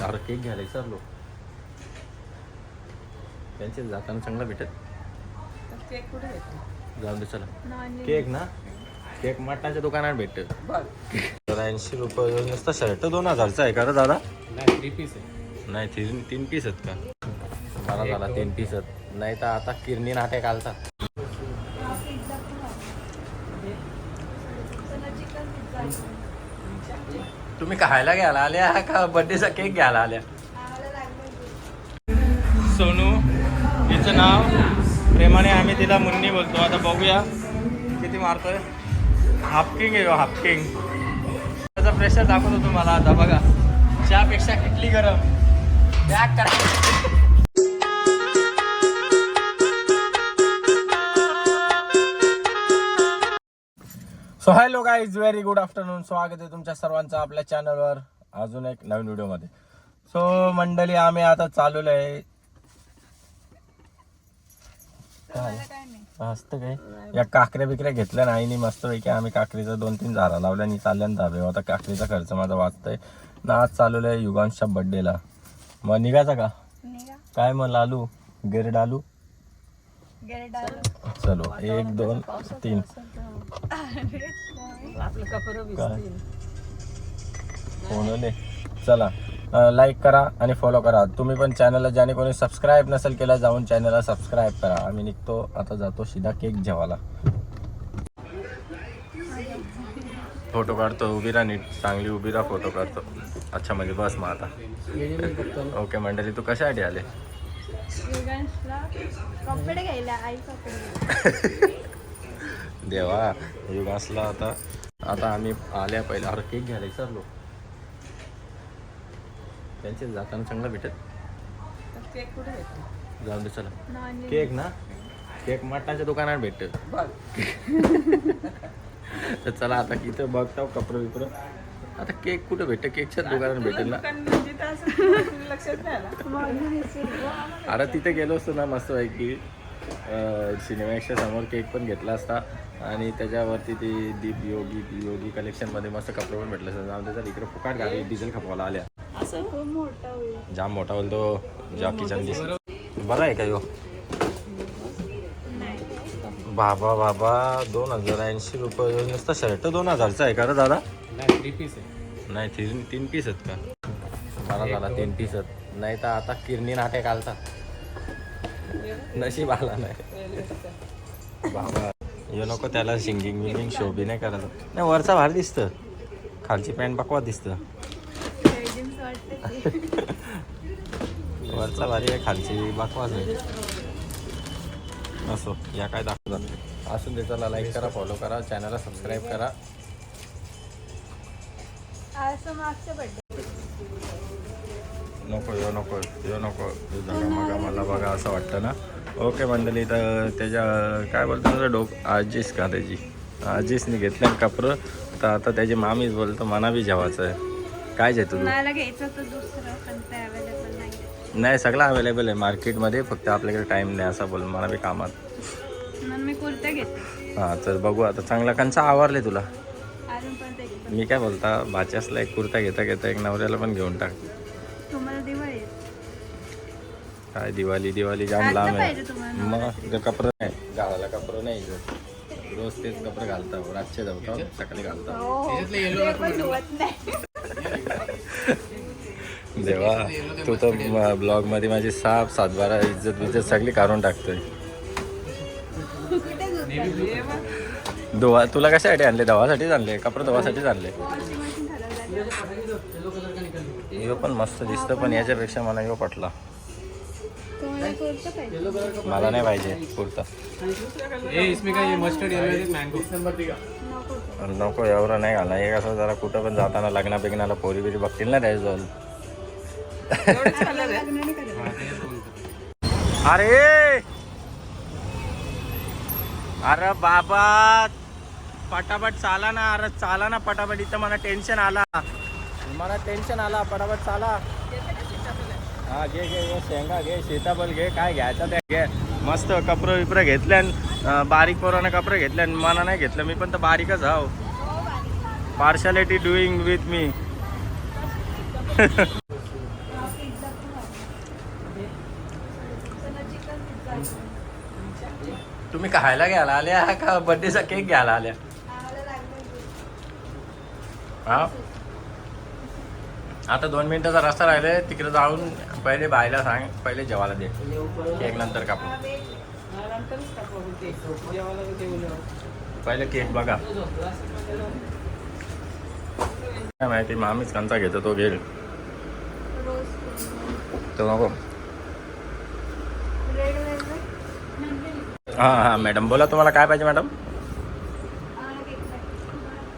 अरे केक घ्यायला विसरलो त्यांचे जाताना चांगला भेटत केक कुठे भेटतो जाऊन दे चला. केक ना? केक मटणाच्या दुकानात भेटत ऐंशी रुपये नुसता शर्ट दोन हजारचा आहे का रे दादा? नाही थ्री पीस आहे. नाही तीन तीन पीस आहेत का? बरा झाला तीन पीस आहेत. नाही तर आता किरणी नाटे घालता तुम्ही खायला घ्यायला आल्या का बर्थडेचा केक घ्यायला आल्या? सोनू हिचं नाव? प्रेमाने आम्ही तिला मुन्नी बोलतो. आता बघूया. किती मारतोय? हाफकिंग आहे हो, हाफकिंग त्याचा प्रेशर दाखवतो तुम्हाला आता बघा. चहापेक्षा किटली गरम. बॅग करा. So hello guys very good afternoon स्वागत आहे तुमच्या सर्वांचं आपल्या चॅनलवर अजून एक नवीन व्हिडिओमध्ये सो मंडळी आम्ही आता चालवलो आहे असतं काय या काकऱ्या बिकऱ्या घेतल्या ना आईनी मस्त पैकी आम्ही काकडीचं दोन तीन झाडं लावल्या आणि चालल्यान धाबे आता काकडीचा खर्च माझा वाचतोय ना आज चालवलं आहे युगांशच्या बड्डेला मग निघायचा का काय मग लालू गिर डालू चलो एक दोन तीन आपलं कपडं भिजतील फोनले चला लाईक करा आणि फॉलो करा. तुम्ही पण चॅनलला ज्याने कोणी सबस्क्राईब नसेल केला जाऊन चॅनलला सबस्क्राईब करा. आम्ही निघतो आता जातो सीधा केक जेवायला. फोटो काढतो उभी राहा नीट. चांगली उभी राहा फोटो काढतो. अच्छा म्हणजे बस मग आता. ओके मंडळी तू कशासाठी आले? कपडे घ्यायला आई कपडे. देवा युगासला आता. आता आम्ही आल्या पहिला. अरे केक घ्यायला विसरलो. त्यांचे जाताना चांगला भेटत. केक कुठे भेटतो जाऊन दे चला. केक ना? केक मटणाच्या दुकानात भेटत. बघ. तर चला आता इथं बघताव कपडे बिपडं. आता केक कुठं भेटतं? केकच्याच दुकानात भेटेल ना? दुकान म्हणजे तर असं लक्षात नाही आलं? अरे तिथे गेलो असतो ना मस्त पैकी. सिनेमॅक्सच्या समोर केक पण घेतला असता. आणि त्याच्यावरती ती दीप योगी योगी कलेक्शनमध्ये मस्त कपडे पण भेटले असते जाऊन त्याचा इकडे फुकाट गाडी डिझेल खपवायला आल्या. असं खूप मोठा होईल. जाम मोठा बोलतो जॉकी चंदी बरा आहे का यो? बाबा बाबा दोन हजार ऐंशी रुपये नुसता शर्ट दोन हजारचा आहे का रे दादा? नाही थ्री पीस आहे. नाही तीन तीन पीस आहेत का? बरा झाला तीन पीस आहेत. नाही तर आता किरणी नाटे घालता नशीब आला नाही. बाबा यो नको त्याला सिंगिंग विंगिंग शो बी नाही करायला. नाही वरचा भारी दिसतं. खालची पॅन्ट बकवा दिसतं. वरचा भारी आहे खालची बकवास आहे. असो या काय दाखवतात. असून दे चला लाईक करा फॉलो करा चॅनलला सबस्क्राईब करा. असं मागच्या बड्डे नको यो नको यो नको. मगा मला बघा असं वाटतं ना. ओके मंडळी तर त्याच्या काय बोलतो ना डोक? आजीस का त्याची? आजीसने घेतल्या कपडं तर आता त्याची मामीच बोलतो मना बी जेवायचं आहे. काय जेतो तू? मला घ्यायचं होतं दुसरं पण ते अवेलेबल नाही सगळं अवेलेबल आहे मार्केटमध्ये फक्त आपल्याकडे टाईम नाही असं बोल मला बी कामात. हां तर बघू आता चांगला कंचा आवरले तुला. मी काय बोलता भाच्यासला एक कुर्ता घेता घेता एक नवऱ्याला पण घेऊन टाक. काय दिवाळी दिवाळी जाम लांब आहे. मग इथं कपडे नाही गावाला कपडे नाही इथं. रोज तेच कपडे घालता रातचे जाऊ सकाळी घालता हो नाही. देवा तू तर ब्लॉगमध्ये माझी साप सातबारा इज्जत बिज्जत सगळी काढून टाकतोय. धुवा तुला कशासाठी आणले? धवासाठीच आणले? कपडे धुवासाठीच आणले? यो पण मस्त दिसतं पण याच्यापेक्षा मला यो पटला. मला नाही पाहिजे कुर्ता. नको एवढं नाही घाला. हे कसं जरा कुठं पण जाताना लग्ना बिग्नाला पोरी बिरी बघतील ना नाही करायचं. अरे! अरे बाबा! पटापट चाला ना अरे चाला ना पटापट. इथं मला टेन्शन आला. मला टेन्शन आला. पटापट चाला. हा घे घे घे शेंगा घे सीताफल घे काय घ्यायचं घे. मस्त कपडे विपरं घेतल्यान बारीक पोरानं कपडे घेतल्यान मला नाही घेतलं. मी पण तर बारीकच हाव पार्शालिटी डुईंग विथ मी तुम्ही खायला घ्यायला आल्या का बर्थडेचा केक घ्यायला आल्या? हा? आता दोन मिनिटाचा रस्ता राहिलाय तिकडे जाऊन पहिले बायला सांग पहिले जेवायला दे. केक नंतर कापू. पहिले केक बघा. काय माहिती मामीच कंचा घेतो तो घेईल. तो नको. हां हां मॅडम बोला तुम्हाला काय पाहिजे मॅडम?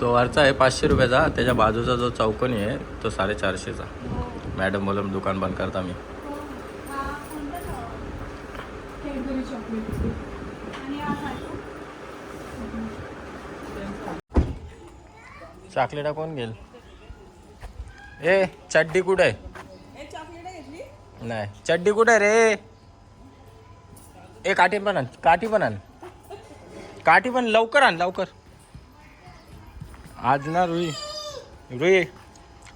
तो वरचा आहे पाचशे रुपयाचा. त्याच्या बाजूचा जो चौकोनी आहे तो साडेचारशेचा. मॅडम बोला दुकान बंद करता मी. चॉकलेटा कोण घेईल? ए चड्डी कुठे? आहे नाही. चड्डी कुठे आहे रे? ए काठी पण आण काठी पण आण काठी पण लवकर आण लवकर. आज ना रुई. रुई.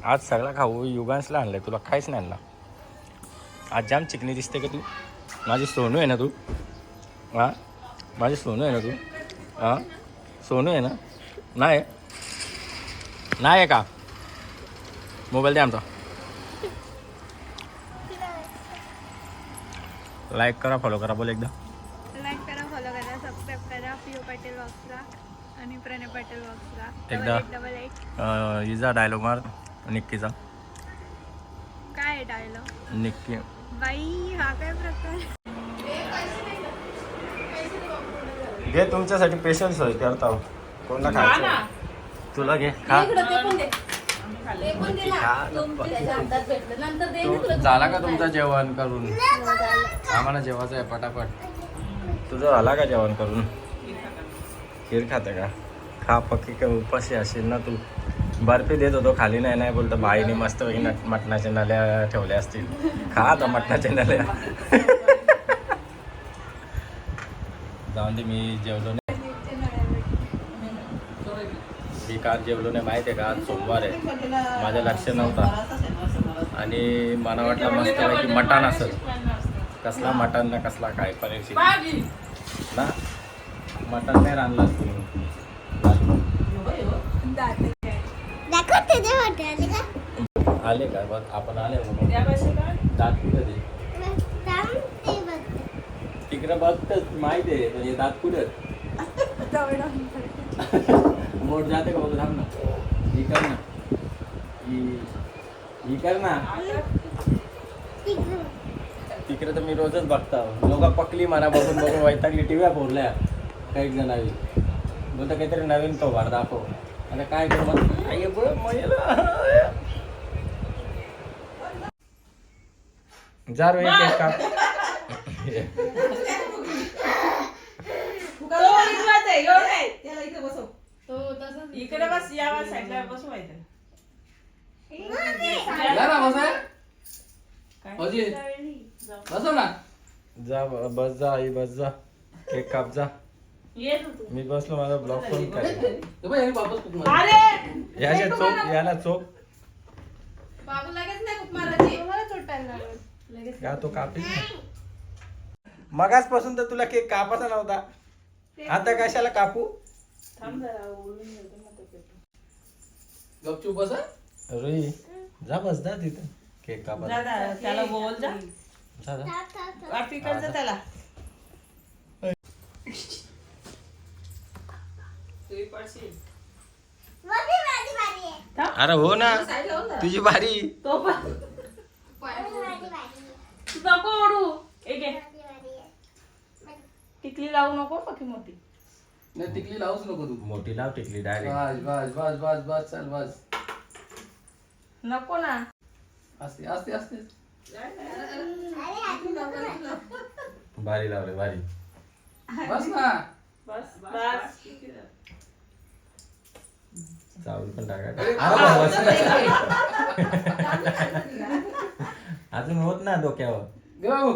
आज सगळा खाऊ युगांसला आणलाय तुला काहीच नाही आणला. आज जाम चिकनी दिसते का तू? माझी सोनू आहे ना तू? हां? माझी सोनू आहे ना तू? हां? सोनू आहे ना? नाही. नाही आहे का? मोबाईल द्या आमचा. लाईक करा फॉलो करा बोल एकदा. लाईक करा फॉलो करा सबस्क्राईब करा पिओ पाटील बॉक्सला आणि प्रणय पाटील बॉक्सला एकदा. हिचा डायलॉग मार. निक्कीचा. काय डायलॉग निक्की. बाई हा काय प्रकार? घे तुमच्यासाठी स्पेशल सोय करता कोणता खा खायचं? तुला घे खा. खाल्लं तू झाला का तुमचं जेवण करून? आम्हाला जेवायचं आहे पटापट. तुझं झाला का जेवण करून? खीर खातं का? खा पक्की का उपाशी असेल ना तू. बर्फी देत होतो खाली नाही नाही बोलतो बाईने मस्त मटणाच्या नल्या ठेवल्या असतील. खा आता मटणाच्या नल्या. जाऊन दे मी जेवलो नाही. मी काल जेवलो नाही माहिती आहे का? आज सोमवार आहे. माझं लक्ष नव्हता. आणि मला वाटलं मस्त की मटण असेल. कसला मटण ना कसला काय पनीर ना? मटण नाही रांधलं तुम्ही. आले का? बघ आपण आले तिकडे बघतच माहिती आहे. म्हणजे दात कुठे? मोठ जाते का बघ? थांब ना. ही कर ना. ही ही कर ना. तिकडे तर मी रोजच बघता. लोक पकली मला बघून बघून वैतागली. टीव्या फोडल्या. काही जणांनी. बोलता काहीतरी नवीन तो भार दाखव. आता काय करू? मग आई गं, मयला. जा रे एक काप इकडे आहे, एवढं आहे. त्याला इकडे बसव. इकडे बस बसू माहिती जा बस. जा आई बस जा. केक काप जा. मी बसलो माझा ब्लॉग पण करेल अरे याच्या चोप याला चोप बाबू लगेच नाही खूप मारायची तुम्हाला चोटायला लागेल. का तो कापील ना मगाचपासून तर तुला केक कापाचा नव्हता. आता कशाला कापू? थांब जरा ओळून. गपचूप बसा. रुई जा बस जा तिथं. केक कापा त्याला बोल जा. त्याला. अरे हो ना। हो जरा. तुझी बारी। तो पण तू नको ओढू। एक टिकली लावू नको पकी मोठी नाही टिकली लावूच नको तू। मोठी लाव टिकली डायरेक्ट। बस बस बस बस बस चल बस। नको ना। असते असते असते भारी लावले भारी बस ना। बस। बस। चावल पण टाका अजून होत ना डोक्यावर? घेऊ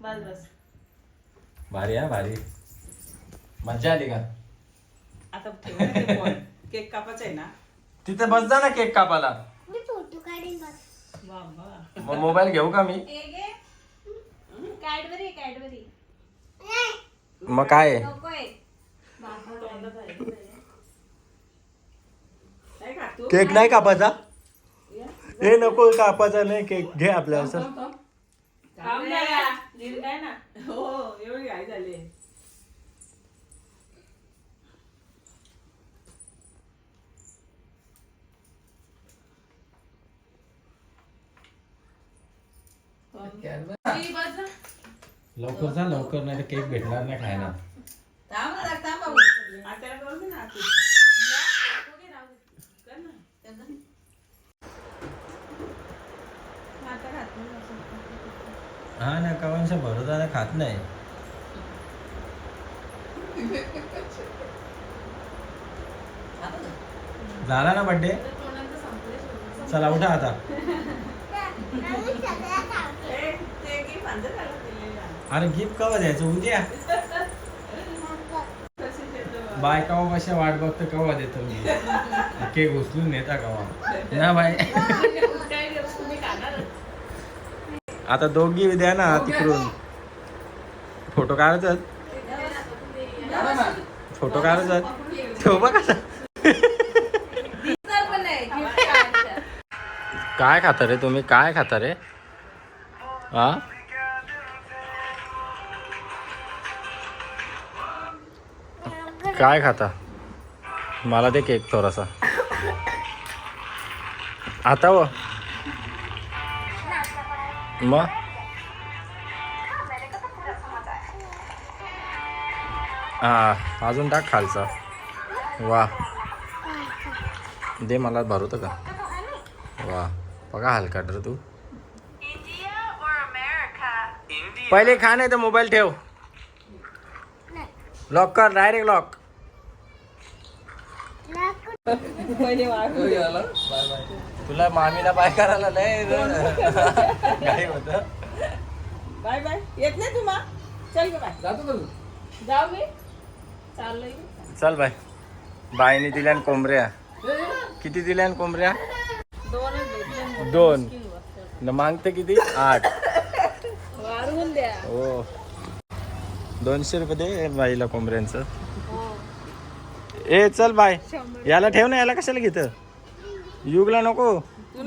बस बस. भारी हा भारी. मज्जा आली का? आता. केक कापायचा आहे ना? तिथे बस जा ना केक कापाला बाबा. मग मोबाईल घेऊ का मी? Cadbury Cadbury. मग काय? केक नाही कापायचा? हे नको कापायचा नाही केक घे आपल्या असं. हो लवकर जा लवकर नाही तर केक भेटणार नाही खायला थांब ना थांब बाबू आता करून दे ना आरती. कर ना. आता घात नाही असं. हा ना कवांशा भरोसा खात नाही झाला ना बड्डे चला उठा आता. अरे गिफ्ट कवा द्यायचं उद्या. बाय कवा कशा वाट बघतो कवा देतो मी. केक उचलून नेता कवा. ना बाय. आता दोघी द्या ना तिकडून. फोटो काढतात. फोटो काढतात. ठेव बघा काय खाता रे तुम्ही? काय खाता रे? हा काय खाता? मला दे केक थोडासा. आता व मग? हा अजून टाक खालचा. वा. दे मला भरवतं का? वा. बघा हलका रे तू. पहिले खा नाही तर मोबाईल ठेव. लॉक कर डायरेक्ट लॉक. तुला मामीला बाय करायला नाही काय होत. Bye bye. येत नाही तू मा? चल बाय. जातो जाऊ मी चाललोय मी. चल बाय. बाईने दिल्या न कोंबऱ्या. किती दिल्या कोंबऱ्या? दोन न मागते किती? आठ. वाढवून द्या. हो. दोनशे रुपये दे बाईला कोंबड्यांचं ए चल बाय. याला ठेव ना याला कशाला घेत? युगला नको. तू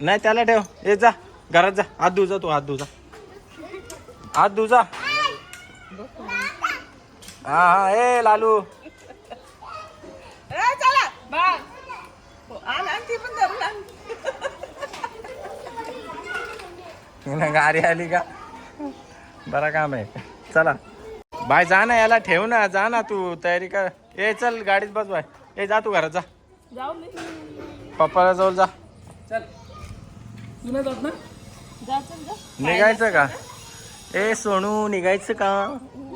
नाही त्याला ठेव. ए जा. घरात जा. हात धु जा तू हात धु जा. हात धु जा. हा हा ए लालू. हो, गाडी आली का? बरा काम आहे. चला. बाय जा ना याला ठेव ना जा ना तू तयारी कर. ए चल गाडीत बस बाय ए जा तू घरात जा. जाऊ मी पप्पाला जवळ जा. तू नाही जात ना? जा चल जा. निघायचं का? ए सोनू निघायचं का?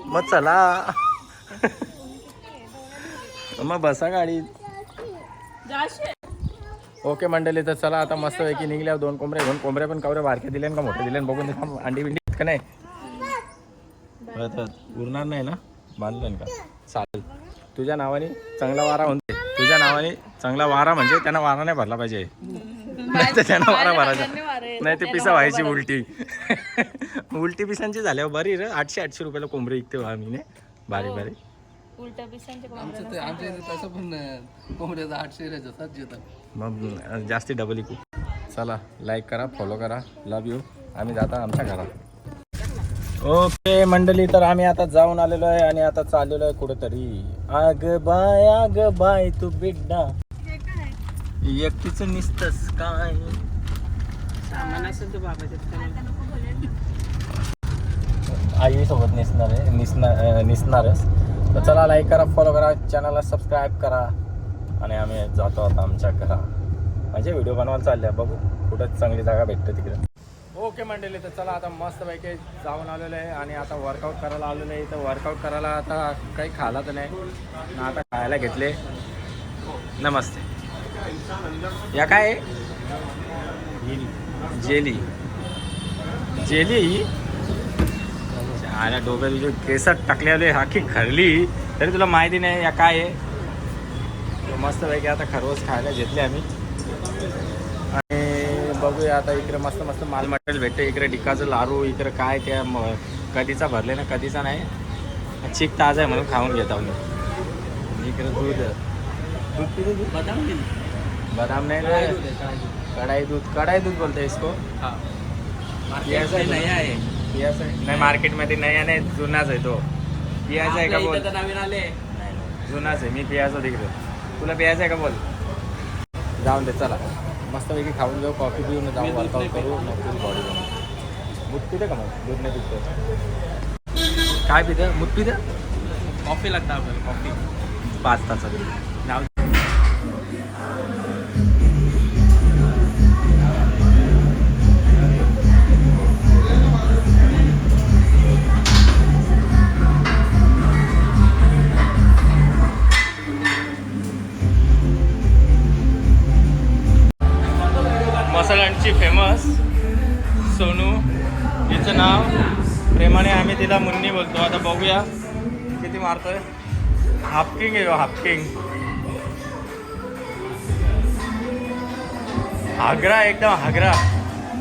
मग चला. मग बसा गाडीत. जाशे ओके मंडळी तर चला आता मस्त पैकी निघल्यावर दोन कोंबड्या दोन कोंबड्या पण कवऱ्या बारक्या दिल्या का मोठ्या दिल्या बघून थांब अंडी बिंडी का नाही? उरणार नाही ना? बांधलं का? चालेल. तुझ्या नावाने चांगला वारा म्हणते तुझ्या नावाने चांगला वारा म्हणजे त्यांना वारा नाही भरला पाहिजे. नाही तर त्यांना वारा भरायचा. नाही ते पिसा व्हायची उलटी. उलटी पिसांची झाल्यावर बरी रे. आठशे आठशे रुपयाला कोंबडी विकते आम्ही ने बारीक बारीक उलट्या मग जास्ती डबल इकू चला लाईक करा फॉलो करा. लव यू आम्ही जाता आमच्या घरात. ओके मंडळी तर आम्ही आता जाऊन आलेलो आहे आणि आता चाललेलो आहे कुठेतरी. आग बाय आग बाय तू बिड्डा. एकटीच निसतस काय? आई सोबत निसणार आहे निसणार निसणारच. तर चला लाईक करा फॉलो करा चॅनलला सबस्क्राईब करा. आणि आम्ही जातो आता आमच्या घरा. म्हणजे व्हिडिओ बनवायला चालल्या बघू. कुठं चांगली जागा भेटते तिकडे. ओके मंडळी तर चला आता मस्त पैकी जाऊन आलेलो आहे आणि आता वर्कआउट करायला आलेलो आहे. तर वर्कआउट करायला आता काही खाला तर नाही. ना आता खायला घेतले. नमस्ते. या काय? आहे? जेली. जेली? आल्या डोक्यात तुझे केसात टाकलेले आखी खरली? तरी तुला माहिती नाही या काय आहे? मस्तपैकी आता खरवस खायला घेतले आम्ही. बघूया आता इकडे मस्त मस्त माल मटेरियल भेटते. इकडे डिकाचं लारू इकडे काय त्या म- कधीचा भरले ना कधीचा नाही. चिक ताजा आहे म्हणून खाऊन घेत आहो मी आणि इकडे दूध. दूध पिते दूध. बदाम नाही कढाई रे. दूध आहे, कढाई दूध. कढाई दूध. बोलते इसको. हा. नाही आहे. मार्केटमध्ये नाही नाही जुनाच आहे तो. पियाचा आहे का बोल? नवीन आले. जुनाच आहे. मी पियाचा तिकडे. तुला पियाचं आहे का बोल? जाऊन दे चला. मस्तपैकी खाऊन घेऊ कॉफी पिऊन जाऊ वर्कआउट करू मग तुझी बॉडी बनवू दूध पिते का मग? दूध नाही पितो काय पिते? मूत पिते? कॉफी लागतं आपल्याला कॉफी पाच तासात. नाव नाव? प्रेमाने आम्ही तिला मुन्नी बोलतो. आता बघूया किती मारतोय. हाफकिंग आहे हो, हाफकिंग हागरा एकदम हागरा.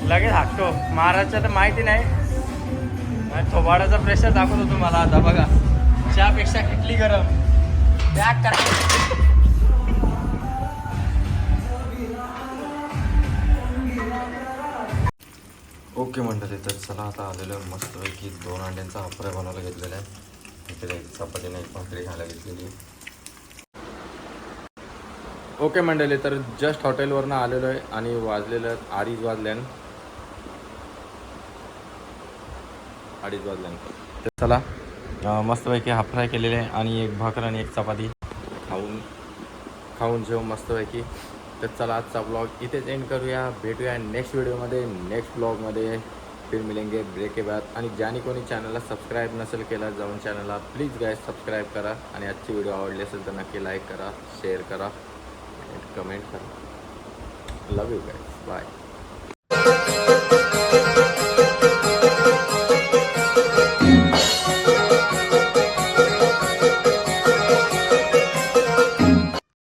लगेच हाकतो. महाराजचं तर माहिती नाही. थोबाडाचा प्रेशर दाखवत होतो मला आता. बघा. चहापेक्षा किटली गरम. बॅग करा. ओके मंडळी तर चला आता आलेलो आहे मस्तपैकी. दोन अंड्यांचा हापरा बनवायला घेतलेला आहे. इकडे एक चपातीने एक भाकरी घ्यायला घेतलेली ओके मंडळी तर जस्ट हॉटेलवरनं आलेलो आहे आणि वाजलेलं आहे अडीच वाजल्यान. अडीच वाजल्यान. तर चला. मस्तपैकी हाफ फ्राय केलेले आहे आणि एक भाकर आणि एक चपाती खाऊन खाऊन जेव मस्तपैकी. तर चला आजचा ब्लॉग इथेच एंड करूया. भेटूया नेक्स्ट व्हिडिओमध्ये नेक्स्ट ब्लॉगमध्ये फिर मिलेंगे ब्रेक के बाद. आणि ज्याने कोणी चॅनलला सबस्क्राईब नसेल केला जाऊन चॅनलला प्लीज गाय सबस्क्राईब करा. आणि आजची व्हिडिओ आवडली असेल तर नक्की लाईक करा शेअर करा. कमेंट करा. लव यू गाय बाय